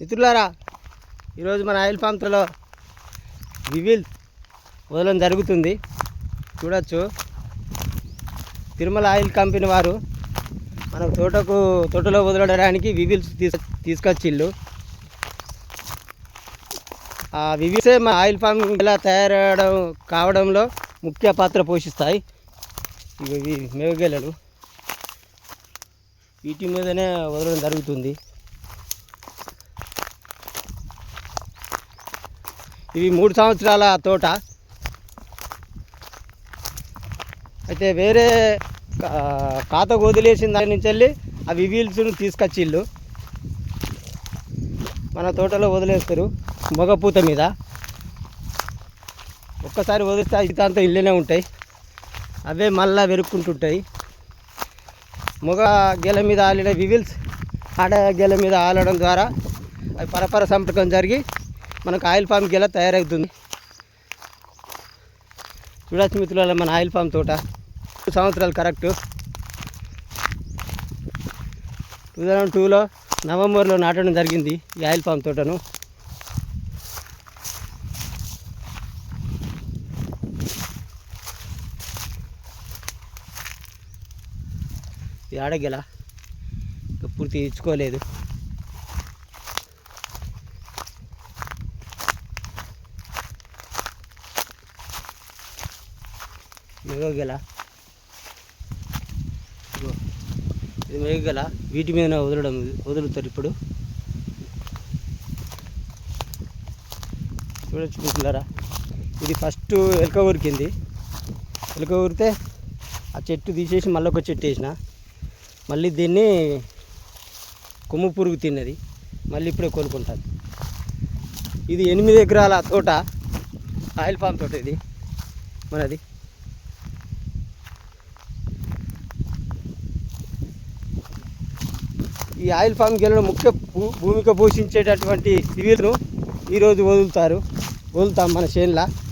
మిత్రులారా ఈరోజు మన ఆయిల్ పంపులో వివిల్ వదలడం జరుగుతుంది. చూడొచ్చు. తిరుమల ఆయిల్ కంపెనీ వారు మన తోటకు తోటలో వదలడానికి వివిల్స్ తీసు తీసుకొచ్చిళ్ళు. ఆ వివిల్సే మన ఆయిల్ ఫామ్ ఇలా తయారవడం కావడంలో ముఖ్య పాత్ర పోషిస్తాయి. ఇవి ఇవి వీటి మీదనే వదలడం జరుగుతుంది. ఇవి మూడు సంవత్సరాల తోట. అయితే వేరే కా- ఖాతాకు వదిలేసిన దాని నుంచి వెళ్ళి అవి వీల్స్ను తీసుకొచ్చిళ్ళు. మన తోటలో వదిలేస్తారు మొగ పూత మీద. ఒక్కసారి వదిలిస్తే ఇదంతా ఇల్లునే ఉంటాయి. అవే మళ్ళా వెరుక్కుంటుంటాయి. మొగ గెల మీద ఆలిన వివిల్స్ ఆడ గెల మీద ఆలడం ద్వారా అవి పరపర సంపర్కం జరిగి మనకు ఆయిల్ పామ్ ఎలా తయారవుతుంది. చూడొచ్చు మిత్రుల మన ఆయిల్ పామ్ తోట. టూ సంవత్సరాలు కరెక్ట్. టూ థౌజండ్ టూలో నవంబర్లో నాటడం జరిగింది ఈ ఆయిల్ పామ్ తోటను. ఇది ఆడగెల ఇంకా పూర్తి ఇచ్చుకోలేదు. మేఘగెల ఇది మేఘగెల వీటి మీద వదలడం వదులుతారు ఇప్పుడు. చూడొచ్చు చూస్తున్నారా ఇది ఫస్ట్ ఎలుక ఊరికింది. ఎలుక ఊరితే ఆ చెట్టు తీసేసి మళ్ళీ ఒక చెట్టు వేసిన. మళ్ళీ దీన్ని కొమ్ము పురుగు తిన్నది. మళ్ళీ ఇప్పుడే కోలుకుంటుంది ఇది ఎనిమిది ఎకరాల తోట. ఆయిల్ పామ్ తోట ఇది. మనది. ఈ ఆయిల్ ఫామ్ గెలడం ముఖ్య భూ- భూమిక పోషించేటటువంటి సివిల్ను ఈరోజు వదులుతారు. వదులుతాం మన చేనులో.